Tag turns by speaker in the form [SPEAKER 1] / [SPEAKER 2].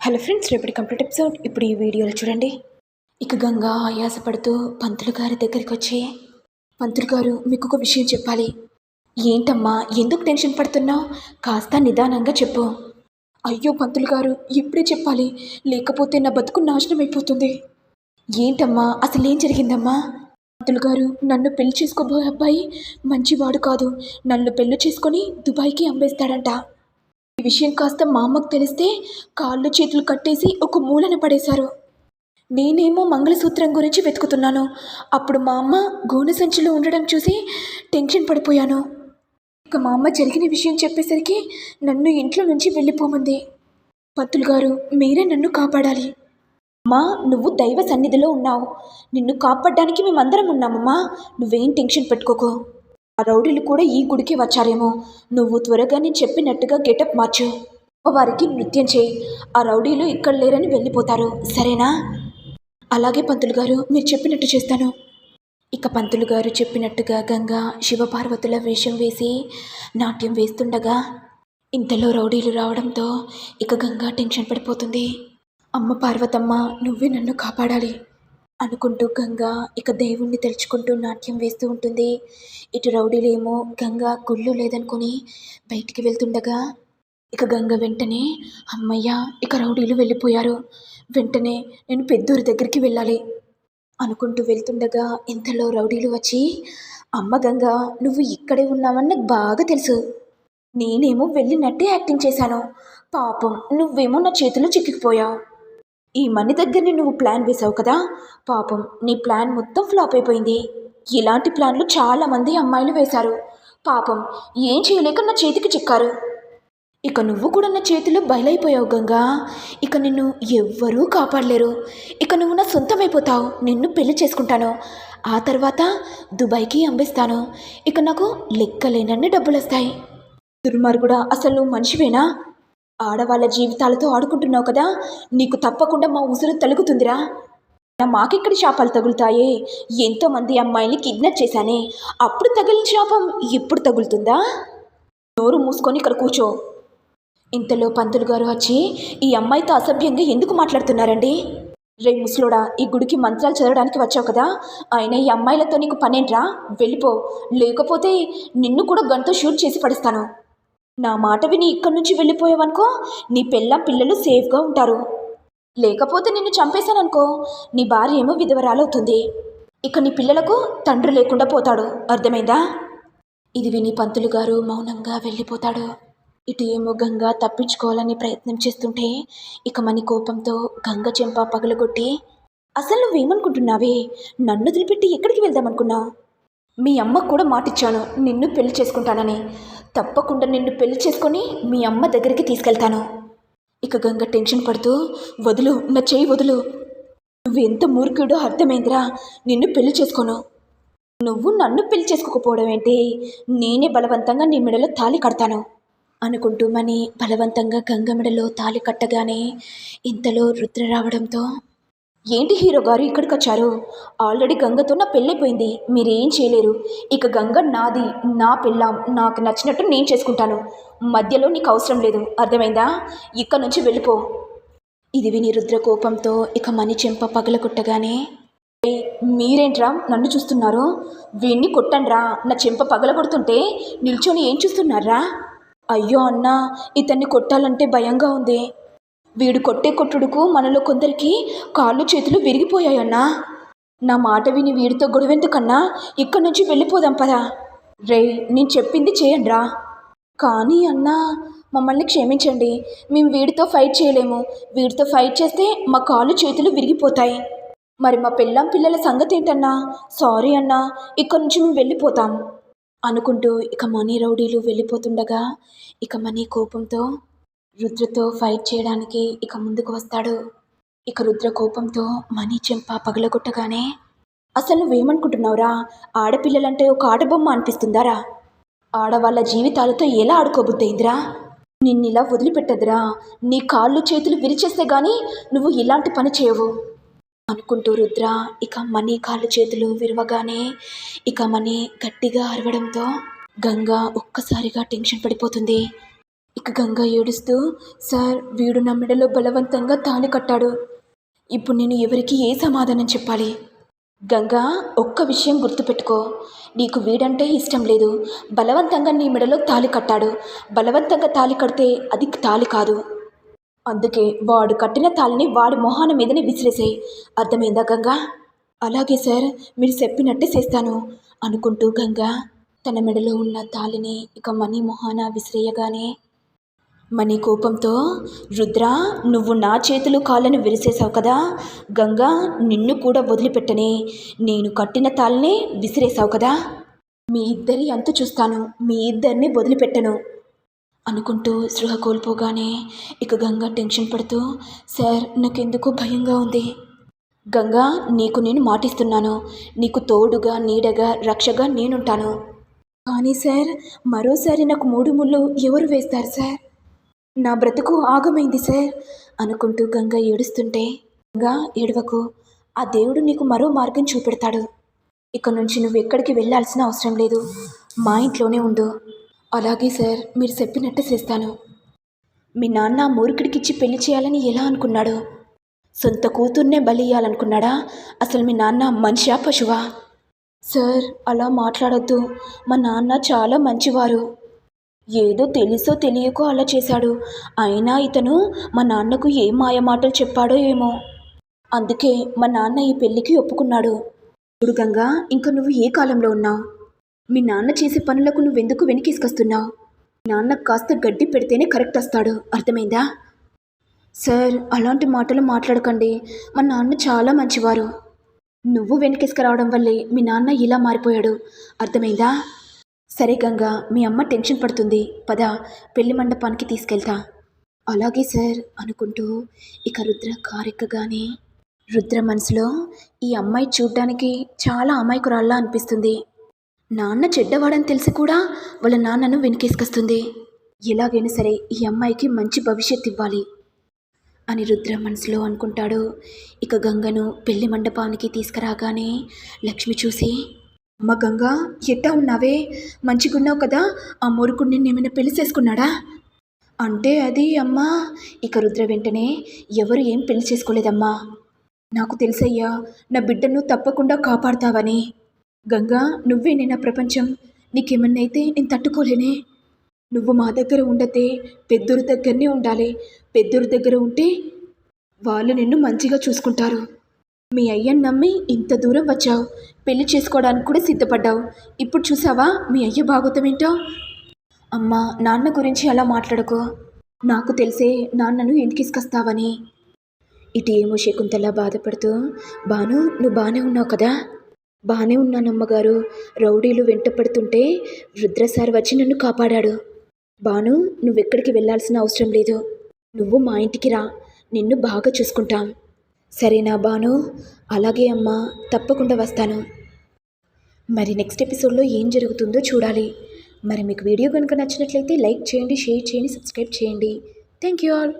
[SPEAKER 1] Hello friends రేపటి complete episode. ఇప్పుడు ఈ వీడియోలో చూడండి. ఇక గంగా ఆయాసపడుతూ పంతులు గారి దగ్గరికి వచ్చి పంతులు గారు మీకు ఒక విషయం చెప్పాలి. ఏంటమ్మా ఎందుకు టెన్షన్ పడుతున్నావు? కాస్త నిదానంగా చెప్పు. అయ్యో పంతులు గారు ఇప్పుడే చెప్పాలి. లేకపోతే నా బతుకు నాశనం అయిపోతుంది. ఏంటమ్మా అసలు ఏం జరిగిందమ్మా? పంతులు గారు నన్ను పెళ్ళి చేసుకోబోయే అబ్బాయి మంచివాడు కాదు. నన్ను పెళ్ళి చేసుకొని దుబాయ్కి అమ్మేస్తాడంట. ఈ విషయం కాస్త మా అమ్మకు తెలిస్తే కాళ్ళు చేతులు కట్టేసి ఒక మూలన పడేశారు. నేనేమో మంగళసూత్రం గురించి వెతుకుతున్నాను. అప్పుడు మా అమ్మ గోనె సంచిలో ఉండడం చూసి టెన్షన్ పడిపోయాను. ఇక మా అమ్మ జరిగిన విషయం చెప్పేసరికి నన్ను ఇంట్లో నుంచి వెళ్ళిపోమంది. పత్తులు గారు మీరే నన్ను కాపాడాలి. అమ్మా నువ్వు దైవ సన్నిధిలో ఉన్నావు. నిన్ను కాపాడడానికి మేమందరం ఉన్నామమ్మా. నువ్వేం టెన్షన్ పెట్టుకోకు. ఆ రౌడీలు కూడా ఈ గుడికి వచ్చారేమో. నువ్వు త్వరగా నేను చెప్పినట్టుగా గెటప్ మార్చు. వారికి నృత్యం చేయి. ఆ రౌడీలు ఇక్కడ లేరని వెళ్ళిపోతారు. సరేనా? అలాగే పంతులు గారు మీరు చెప్పినట్టు చేస్తాను. ఇక పంతులు గారు చెప్పినట్టుగా గంగా శివపార్వతుల వేషం వేసి నాట్యం వేస్తుండగా ఇంతలో రౌడీలు రావడంతో ఇక గంగా టెన్షన్ పడిపోతుంది. అమ్మ పార్వతమ్మ నువ్వే నన్ను కాపాడాలి. అనుకుంటూ గంగా ఇక దేవుణ్ణి తెలుచుకుంటూ నాట్యం వేస్తూ ఉంటుంది. ఇటు రౌడీలేమో గంగా గుళ్ళు లేదనుకొని బయటికి వెళ్తుండగా ఇక గంగ వెంటనే అమ్మయ్య ఇక రౌడీలు వెళ్ళిపోయారు. వెంటనే నేను పెద్దూరి దగ్గరికి వెళ్ళాలి అనుకుంటూ వెళ్తుండగా ఇంతలో రౌడీలు వచ్చి అమ్మ గంగ నువ్వు ఇక్కడే ఉన్నావని నాకు బాగా తెలుసు. నేనేమో వెళ్ళినట్టే యాక్టింగ్ చేశాను. పాపం నువ్వేమో నా చేతిలో చిక్కిపోయావు. ఈ మనీ దగ్గరని నువ్వు ప్లాన్ వేసావు కదా? పాపం నీ ప్లాన్ మొత్తం ఫ్లాప్ అయిపోయింది. ఇలాంటి ప్లాన్లు చాలామంది అమ్మాయిలు వేశారు. పాపం ఏం చేయలేక నా చేతికి చిక్కారు. ఇక నువ్వు కూడా నా చేతిలో బయలైపోయావు గంగా. ఇక నిన్ను ఎవ్వరూ కాపాడలేరు. ఇక నువ్వు నా సొంతమైపోతావు. నిన్ను పెళ్ళి చేసుకుంటాను. ఆ తర్వాత దుబాయ్కి అంబిస్తాను ఇక నాకు లెక్కలేనన్ని డబ్బులు వస్తాయి దుర్మార్గుడా అసలు నువ్వు మనిషివేనా? ఆడవాళ్ళ జీవితాలతో ఆడుకుంటున్నావు కదా నీకు తప్పకుండా మా ఉసురు తలుగుతుందిరా. నా మాకెక్కడి శాపాలు తగులుతాయే? ఎంతోమంది అమ్మాయిని కిడ్నాప్ చేశానే. అప్పుడు తగిలిన శాపం ఇప్పుడు తగులుతుందా? నోరు మూసుకొని ఇక్కడ కూర్చో. ఇంతలో పంతులు గారు వచ్చి ఈ అమ్మాయితో అసభ్యంగా ఎందుకు మాట్లాడుతున్నారండి? రే ముసలోడా ఈ గుడికి మంత్రాలు చదవడానికి వచ్చావు కదా ఆయన ఈ అమ్మాయిలతో నీకు పనేంట్రా? వెళ్ళిపో. లేకపోతే నిన్ను కూడా గంతో షూట్ చేసి పడిస్తాను. నా మాట విని ఇక్కడి నుంచి వెళ్ళిపోయావనుకో నీ పెళ్ళం పిల్లలు సేఫ్గా ఉంటారు. లేకపోతే నిన్ను చంపేశాననుకో నీ భార్య ఏమో విధవరాలవుతుంది. ఇక నీ పిల్లలకు తండ్రి లేకుండా పోతాడు. అర్థమైందా? ఇది విని పంతులు గారు మౌనంగా వెళ్ళిపోతాడు. ఇటు ఏమో గంగ తప్పించుకోవాలని ప్రయత్నం చేస్తుంటే ఇక మని కోపంతో గంగ చెంప పగలగొట్టి అసలు నువ్వేమనుకుంటున్నావే? నన్ను వదిలిపెట్టి ఎక్కడికి వెళ్దామనుకున్నావు? మీ అమ్మకు కూడా మాటిచ్చాను నిన్ను పెళ్ళి చేసుకుంటానని. తప్పకుండా నిన్ను పెళ్ళి చేసుకొని మీ అమ్మ దగ్గరికి తీసుకెళ్తాను. ఇక గంగ టెన్షన్ పడుతూ వదులు నా చెయ్యి వదులు. నువ్వెంత మూర్ఖుడో అర్థమైందిరా నిన్ను పెళ్ళి చేసుకోను. నువ్వు నన్ను పెళ్ళి చేసుకోకపోవడం ఏంటి? నేనే బలవంతంగా నీ మెడలో తాళి కడతాను. అనుకుంటూ మని బలవంతంగా గంగ మెడలో తాళి కట్టగానే ఇంతలో రుద్ర రావడంతో ఏంటి హీరో గారు ఇక్కడికి వచ్చారు ఆల్రెడీ గంగతో నా పెళ్ళైపోయింది. మీరేం చేయలేరు. ఇక గంగ నాది నా పెళ్ళాం. నాకు నచ్చినట్టు నేను చేసుకుంటాను. మధ్యలో నీకు అవసరం లేదు. అర్థమైందా? ఇక్కడ నుంచి వెళ్ళిపో. ఇది విని రుద్ర కోపంతో ఇక మణి చెంప పగల కొట్టగానే మీరేంట్రా నన్ను చూస్తున్నారు? వీణ్ణి కొట్టండ్రా. నా చెంప పగల కొడుతుంటే నిల్చొని ఏం చూస్తున్నారా? అయ్యో అన్నా ఇతన్ని కొట్టాలంటే భయంగా ఉంది. వీడు కొట్టే కొట్టుడుకు మనలో కొందరికి కాళ్ళు చేతులు విరిగిపోయాయన్నా. నా మాట విని వీడితో గొడవెందుకన్నా? ఇక్కడి నుంచి వెళ్ళిపోదాం పదా. రే నేను చెప్పింది చేయండిరా. కానీ అన్నా మమ్మల్ని క్షమించండి. మేము వీడితో ఫైట్ చేయలేము. వీడితో ఫైట్ చేస్తే మా కాళ్ళు చేతులు విరిగిపోతాయి. మరి మా పెళ్ళాం పిల్లల సంగతి ఏంటన్నా సారీ అన్నా ఇక్కడి నుంచి మేము వెళ్ళిపోతాం. అనుకుంటూ ఇక మనీ రౌడీలు వెళ్ళిపోతుండగా ఇక మనీ కోపంతో రుద్రతో ఫైట్ చేయడానికి ఇక ముందుకు వస్తాడు. ఇక రుద్ర కోపంతో మనీ చెంప పగలగొట్టగానే అసలు నువ్వేమనుకుంటున్నావురా? ఆడపిల్లలంటే ఒక ఆటబొమ్మ అనిపిస్తుందారా? ఆడవాళ్ళ జీవితాలతో ఎలా ఆడుకోబుద్దయిందిరా నిన్నిలా వదిలిపెట్టదురా? నీ కాళ్ళు చేతులు విరిచేస్తే గానీ నువ్వు ఇలాంటి పని చేయవు. అనుకుంటూ రుద్ర ఇక మనీ కాళ్ళు చేతులు విరవగానే ఇక మనీ గట్టిగా అరవడంతో గంగ ఒక్కసారిగా టెన్షన్ పడిపోతుంది. ఇక గంగా ఏడుస్తూ సార్ వీడు నా మెడలో బలవంతంగా తాళి కట్టాడు. ఇప్పుడు నేను ఎవరికి ఏ సమాధానం చెప్పాలి? గంగా ఒక్క విషయం గుర్తుపెట్టుకో. నీకు వీడంటే ఇష్టం లేదు. బలవంతంగా నీ మెడలో తాళి కట్టాడు. బలవంతంగా తాళి కడితే అది తాళి కాదు. అందుకే వాడు కట్టిన తాళిని వాడి మొహాన మీదనే విసిరేసాయి. అర్థమైందా గంగా? అలాగే సార్ మీరు చెప్పినట్టే చేస్తాను అనుకుంటూ గంగా తన మెడలో ఉన్న తాళిని ఇక మనీ మొహాన విసిరేయగానే మణి కోపంతో రుద్ర నువ్వు నా చేతులు కాళ్ళను విరిసేసావు కదా. గంగా నిన్ను కూడా వదిలిపెట్టనే. నేను కట్టిన తాళ్ళనే విసిరేసావు కదా. మీ ఇద్దరి అంతు చూస్తాను. మీ ఇద్దరిని వదిలిపెట్టను. అనుకుంటూ సృహ కోల్పోగానే ఇక గంగా టెన్షన్ పడుతూ సార్ నాకెందుకో భయంగా ఉంది. గంగా నీకు నేను మాటిస్తున్నాను. నీకు తోడుగా నీడగా రక్షగా నేనుంటాను. కానీ సార్ మరోసారి నాకు మూడు ముళ్ళు ఎవరు వేస్తారు సార్? నా బ్రతుకు ఆగమైంది సార్ అనుకుంటూ గంగ ఏడుస్తుంటే గంగా ఏడవకు. ఆ దేవుడు నీకు మరో మార్గం చూపెడతాడు. ఇక నుంచి నువ్వు ఎక్కడికి వెళ్ళాల్సిన అవసరం లేదు. మా ఇంట్లోనే ఉండు. అలాగే సార్ మీరు చెప్పినట్టు చేస్తాను. మీ నాన్న మూర్ఖుడికిచ్చి పెళ్ళి చేయాలని ఎలా అనుకున్నాడు? సొంత కూతుర్నే బలి ఇయ్యాలనుకున్నాడా అసలు మీ నాన్న మనిషా పశువా? సార్ అలా మాట్లాడొద్దు. మా నాన్న చాలా మంచివారు. ఏదో తెలుసో తెలియకో అలా చేశాడు. అయినా ఇతను మా నాన్నకు ఏ మాయమాటలు చెప్పాడో ఏమో. అందుకే మా నాన్న ఈ పెళ్ళికి ఒప్పుకున్నాడు. చూడు గంగా ఇంకా నువ్వు ఏ కాలంలో ఉన్నావు మీ నాన్న చేసే పనులకు నువ్వెందుకు వెనకేసుకొస్తున్నావు? నాన్న కాస్త గడ్డి పెడితేనే కరెక్ట్ వస్తాడు. అర్థమైందా? సార్ అలాంటి మాటలు మాట్లాడకండి. మా నాన్న చాలా మంచివారు. నువ్వు వెనకేసుకురావడం వల్లే మీ నాన్న ఇలా మారిపోయాడు. అర్థమైందా? సరే గంగా మీ అమ్మ టెన్షన్ పడుతుంది. పద పెళ్ళి మండపానికి తీసుకెళ్తా. అలాగే సార్ అనుకుంటూ ఇక రుద్ర కారెక్కగానే రుద్ర మనసులో ఈ అమ్మాయి చూడ్డానికి చాలా అమాయకురాల్లా అనిపిస్తుంది. నాన్న చెడ్డవాడని తెలిసి కూడా వాళ్ళ నాన్నను వెనకేసుకొస్తుంది. ఎలాగైనా సరే ఈ అమ్మాయికి మంచి భవిష్యత్తు ఇవ్వాలి అని రుద్ర మనసులో అనుకుంటాడు. ఇక గంగను పెళ్ళి మండపానికి తీసుకురాగానే లక్ష్మి చూసి అమ్మ గంగా ఎట్టా ఉన్నావే? మంచిగున్నావు కదా? ఆ మొరుకుడు నిన్ను ఏమైనా పెళ్ళి చేసుకున్నాడా? అంటే అది అమ్మా. ఇక రుద్ర వెంటనే ఎవరు ఏం పెళ్ళి చేసుకోలేదమ్మా. నాకు తెలుసయ్యా నా బిడ్డను తప్పకుండా కాపాడుతావని. గంగా నువ్వే నా ప్రపంచం. నీకేమన్నైతే నేను తట్టుకోలేనే. నువ్వు మా దగ్గర ఉండతే పెద్దూరు దగ్గరనే ఉండాలి. పెద్దూరు దగ్గర ఉంటే వాళ్ళు నిన్ను మంచిగా చూసుకుంటారు. మీ అయ్యని నమ్మి ఇంత దూరం వచ్చావు. పెళ్ళి చేసుకోవడానికి కూడా సిద్ధపడ్డావు. ఇప్పుడు చూసావా మీ అయ్య భాగవతం ఏంటో? అమ్మా నాన్న గురించి అలా మాట్లాడుకో. నాకు తెలిసే నాన్నను ఇంటికిసుకొస్తావని ఇటు ఏమో శకుంతల బాధపడుతూ బాను నువ్వు బాగానే ఉన్నావు కదా? బాగానే ఉన్నానమ్మగారు రౌడీలు వెంట పడుతుంటే రుద్రసార్ వచ్చి నన్ను కాపాడాడు. బాను నువ్వెక్కడికి వెళ్ళాల్సిన అవసరం లేదు. నువ్వు మా ఇంటికి రా. నిన్ను బాగా చూసుకుంటాం. సరేనా బాను అలాగే అమ్మా తప్పకుండా వస్తాను. మరి నెక్స్ట్ ఎపిసోడ్లో ఏం జరుగుతుందో చూడాలి. మరి మీకు వీడియో కనుక నచ్చినట్లయితే లైక్ చేయండి షేర్ చేయండి సబ్స్క్రైబ్ చేయండి. Thank you all.